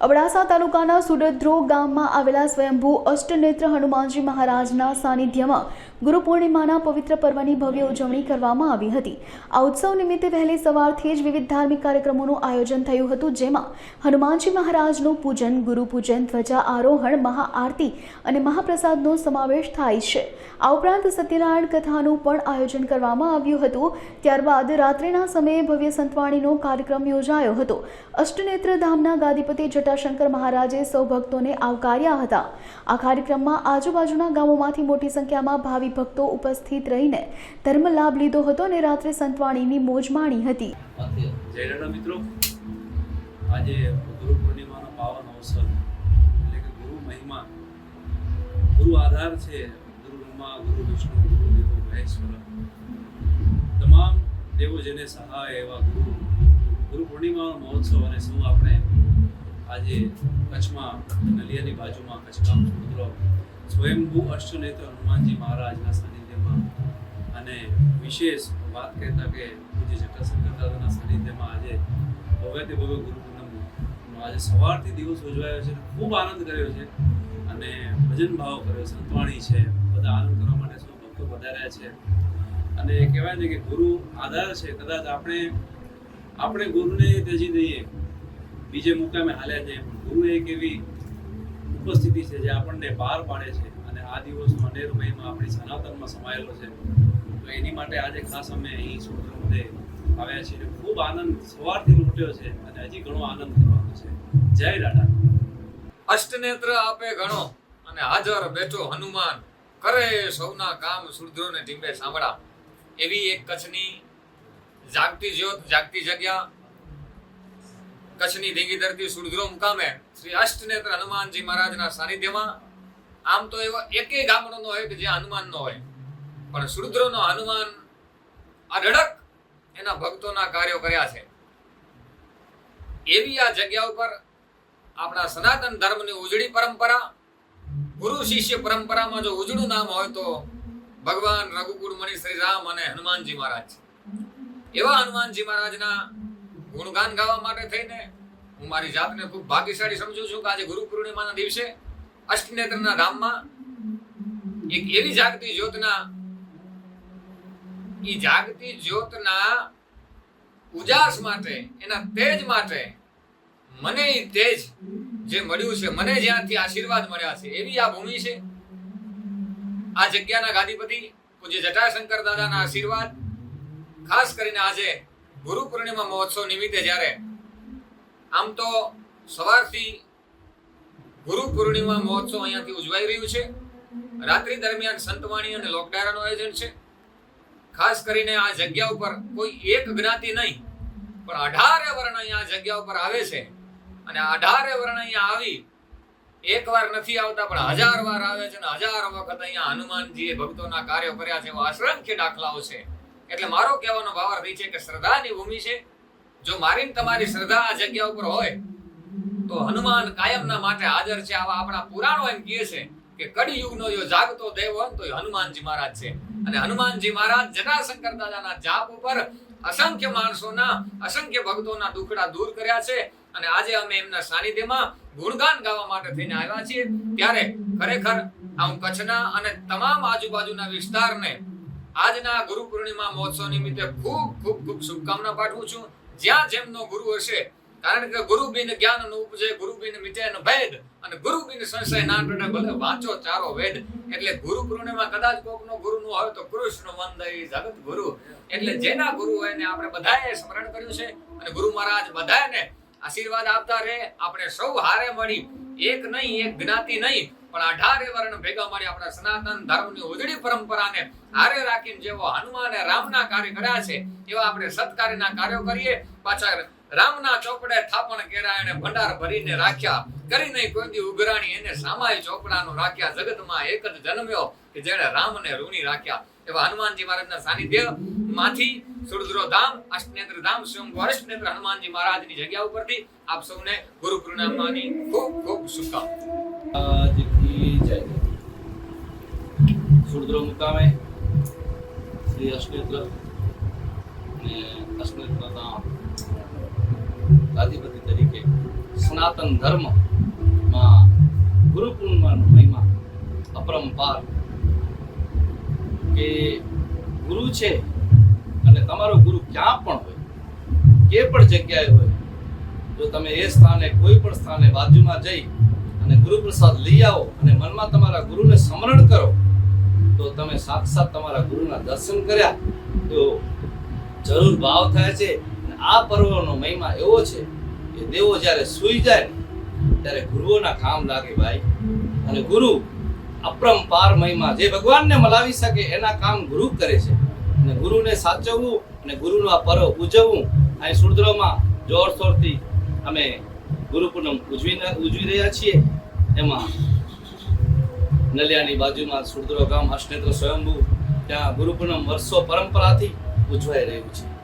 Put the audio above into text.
અબડાસા તાલુકાના સુડદ્રો ગામમાં આવેલા સ્વયંભૂ અષ્ટનેત્ર હનુમાનજી મહારાજના સાનિધ્યમાં ગુરુ પૂર્ણિમાના પવિત્ર પર્વની ભવ્ય ઉજવણી કરવામાં આવી હતી. આ ઉત્સવ નિમિત્તે વહેલી સવારથી જ વિવિધ ધાર્મિક કાર્યક્રમોનું આયોજન થયું હતું, જેમાં હનુમાનજી મહારાજનું પૂજન, ગુરુ ધ્વજા આરોહણ, મહાઆરતી અને મહાપ્રસાદનો સમાવેશ થાય છે. આ ઉપરાંત સત્યનારાયણ કથાનું પણ આયોજન કરવામાં આવ્યું હતું. ત્યારબાદ રાત્રિના સમયે ભવ્ય સંતવાણીનો કાર્યક્રમ યોજાયો હતો. અષ્ટનેત્ર ધામના ગાદીપતિ જટાશંકર મહારાજે સૌ ભક્તોને આવકાર્યા હતા. આ કાર્યક્રમમાં આજુબાજુના ગામોમાંથી મોટી સંખ્યામાં ભાવિ ભક્તો ઉપસ્થિત રહીને ધર્મ લાભ લીધો હતો અને રાત્રે સંતવાણીની મોજ માણી હતી. જય મિત્રો. આજે ગુરુ પૂર્ણિમાનો પાવન અવસર, એટલે કે ગુરુ મહિમા, ગુરુ આધાર છે, ગુરુ બ્રહ્મા ગુરુ વિષ્ણુ, ગુરુ દેવો, મહેશ્વર. તમામ દેવો જેને સહાય એવા ગુરુ ગુરુ પૂર્ણિમાનો મહોત્સવ અને શું આપણે આજે કચ્છમાં, નલિયાની બાજુમાં કચ્છગામ સમુદ્ર સ્વયંભૂ અષ્ટનેત્ર હનુમાનજી મહારાજના સાનિધ્યમાં અને વિશેષ વાત કહેતા કે પૂજ્ય જટાશંકર દાદાના સાનિધ્યમાં આજે ભવ્ય તે ભવ્ય ગુરુ આજે સવારથી દિવસ ઉજવાયો છે ખૂબ આનંદ કર્યો છે અને ભજન ભાવ કર્યો સંતવાણી છે, બધા આનંદ કરવા માટે સૌ ભક્તો વધાર્યા છે. અને કહેવાય ને કે ગુરુ આધાર છે, કદાચ આપણે આપણે ગુરુને ત્યજી દઈએ, બીજે મુકામે હાલ્યા જઈએ, પણ ગુરુ એક એવી ઉપસ્થિતિ છે જે આપણને બહાર પાડે છે અને આ દિવસનો અનેરો મહિમા આપણી સનાતનમાં સમાયેલો છે. તો એની માટે આજે ખાસ અમે અહીં સમુદ્ર આવ્યા છીએ. ખૂબ આનંદ સવારથી લૂંટ્યો છે અને હજી ઘણો આનંદ કરવાનો છે. જય રાધા. અષ્ટનેત્ર આપે ગણો અને હાજર બેઠો હનુમાન. કરે સૌના કામ સુરધ્રોને ટીંબે સાંભળા. એવી એક કચ્છની જાગતી જ્યોત, જાગતી જગ્યા કચ્છની ધીંગી ધરતી સુરધ્રો મુકામે શ્રી અષ્ટનેત્ર હનુમાનજી મહારાજના સાનિધ્યમાં. આમ તો એવો એકેય ગામડોનો હોય કે જ્યાં હનુમાન હોય. પણ સુરધ્રોનો હનુમાન અઢળક એના ભક્તોના કાર્યો કર્યા છે. એવી આ જગ્યા ઉપર આપણા સનાતન ધર્મની ઉજળી પરંપરા, ગુરુ શિષ્ય પરંપરામાં જો ઉજળું નામ હોય તો ભગવાન રઘુકુળ મણિ શ્રી રામ અને હનુમાનજી મહારાજ એવા હનુમાનજી મહારાજના ગુણગાન ગાવા માટે થઈને હું મારી જાતને ખૂબ ભાગ્યશાળી સમજુ છું કે આજે ગુરુ પૂર્ણિમાના દિવસે અષ્ટનેત્રના ધામમાં એક એવી જાગતી જ્યોતના એ જાગતી જ્યોતના ઉજાસ માટે, એના તેજ માટે, મને એ તેજ જે મળ્યું છે, મને જ્યાંથી આશીર્વાદ મળ્યા છે, એવી આ ભૂમિ છે. આ જગ્યાના ગાદીપતિ પૂજ્ય જટાશંકર દાદાના આશીર્વાદ, ખાસ કરીને આજે ગુરુ પૂર્ણિમા મહોત્સવ નિમિત્તે જ્યારે આમ તો સવારથી ગુરુ પૂર્ણિમા મહોત્સવ અહીંયાથી ઉજવાઈ રહ્યું છે. રાત્રિ દરમિયાન સંતવાણી અને લોકડાયરાનું આયોજન છે. ખાસ કરીને આ જગ્યા ઉપર કોઈ એક જ્ઞાતિ નહીં, પણ અઢારે વર્ણ અહીંયા જગ્યા ઉપર આવે છે. અને અઢારે વર્ણ અહીંયા આવી એક વાર નથી આવતા, પણ હજાર વાર આવે છે અને હજાર વખત અહીંયા હનુમાનજીએ ભક્તોના કાર્યો કર્યા છે એવા અસંખ્ય દાખલાઓ છે. એટલે મારો કહેવાનો એ છે કે શ્રદ્ધાની ભૂમિ છે. જો મારી તમારી શ્રદ્ધા આ જગ્યા ઉપર હોય, તો હનુમાન કાયમના માટે હાજર છે. આવા આપણા પુરાણો એમ કહે છે કે કડી યુગનો જો જાગતો દેવ તો હનુમાનજી મહારાજ છે. અને હનુમાનજી મહારાજ જટાશંકર દાદાના જાપ ઉપર અસંખ્ય માણસોના, અસંખ્ય ભક્તોના દુખડા દૂર કર્યા છે. અને આજે અમે એમના સાનિધ્યમાં ગુણગાન ગાવા માટે થઈને આવ્યા છીએ. ત્યારે ખરેખર આ હું કચ્છના અને તમામ આજુબાજુના વિસ્તારને આજના ગુરુ પૂર્ણિમા મહોત્સવ નિમિત્તે ખૂબ ખૂબ ખૂબ શુભકામના પાઠવું છું. જ્યાં જેમનો ગુરુ હશે, કારણ કે ગુરુ બિન જ્ઞાનનું ઉપજે ગુરુ બિન મિટે ભેદ અને ગુરુ બિન સંશય ના ટળે ભલે વાંચો, ચારો વેદ. એટલે ગુરુ પૂર્ણિમા કદાચ કોકનો ગુરુ નું હોય તો કૃષ્ણ વંદય જગત ગુરુ. એટલે જેના ગુરુ હોય ને આપણે બધાએ સ્મરણ કર્યું છે અને ગુરુ મહારાજ બધાને આશીર્વાદ આપતા રહે. આપણે સૌ હારે મળી. એક નહીં, એક જ્ઞાતિ નહીં. પણ અઢારે વર્ણ ભેગા મળી આપણા સનાતન ધર્મની ઉજળી પરંપરાને હારે રાખીને જેવો હનુમાન રામના કાર્ય કર્યા છે, એવા આપણે સત્કાર્યના કાર્યો કરીએ. પાછા રામના ચોપડે થાપણ કેરા એને ભંડાર ભરીને રાખ્યા. કરી નહીં કોઈ દી ઉઘરાણી, એને સામાય ચોપડાનો રાખ્યા. જગતમાં એક જ જન્મ્યો કે જેણે રામને ઋણી રાખ્યા. એવા હનુમાનજી મહારાજના સાનિધ્યમાંથી સુરદ્રો ધામ, અષ્ટનેત્ર ધામ, સ્વયં અષ્ટનેત્ર હનુમાનજી મહારાજની જગ્યા ઉપરથી આપ સૌને ગુરુ પૂર્ણિમાની ખૂબ ખૂબ શુભકામના. આજથી જય સુરદ્રો મુકામે શ્રી અષ્ટેત્ર અને ધામ ગાદીપતિ તરીકે સનાતન ધર્મમાં ગુરુ પૂર્ણિમાનો મહિમા અપરંપાર કે ગુરુ છે અને તમારો ગુરુ ક્યાં પણ હોય, કે પણ જગ્યાએ હોય, જો તમે એ સ્થાને, કોઈ પણ સ્થાને બાજુમાં જઈ ગુરુ પ્રસાદ લઈ આવો અને મનમાં તમારા ગુરુને સ્મરણ કરો, તો તમે સાક્ષાત તમારા ગુરુના દર્શન કર્યા. તો જરૂર ભાવ થાય છે. આ પર્વનો મહિમા એવો છે કે દેવો જ્યારે સૂઈ જાય ત્યારે ગુરુઓના કામ લાગે ભાઈ. અને ગુરુ અપરંપાર મહિમા જે ભગવાનને મલાવી શકે એના કામ ગુરુ કરે છે. અને ગુરુને સાચવવું અને ગુરુનો આ પર્વ ઉજવવું, અહીં સુરદ્રોમાં જોરશોરથી અમે ગુરુ પૂનમ ઉજવી ઉજવી રહ્યા છીએ. એમાં નલિયાની બાજુમાં સુરદ્રો ગામ અષ્ટેત્ર સ્વયંભૂ ત્યાં ગુરુ વર્ષો પરંપરાથી ઉજવાઈ રહ્યું છે.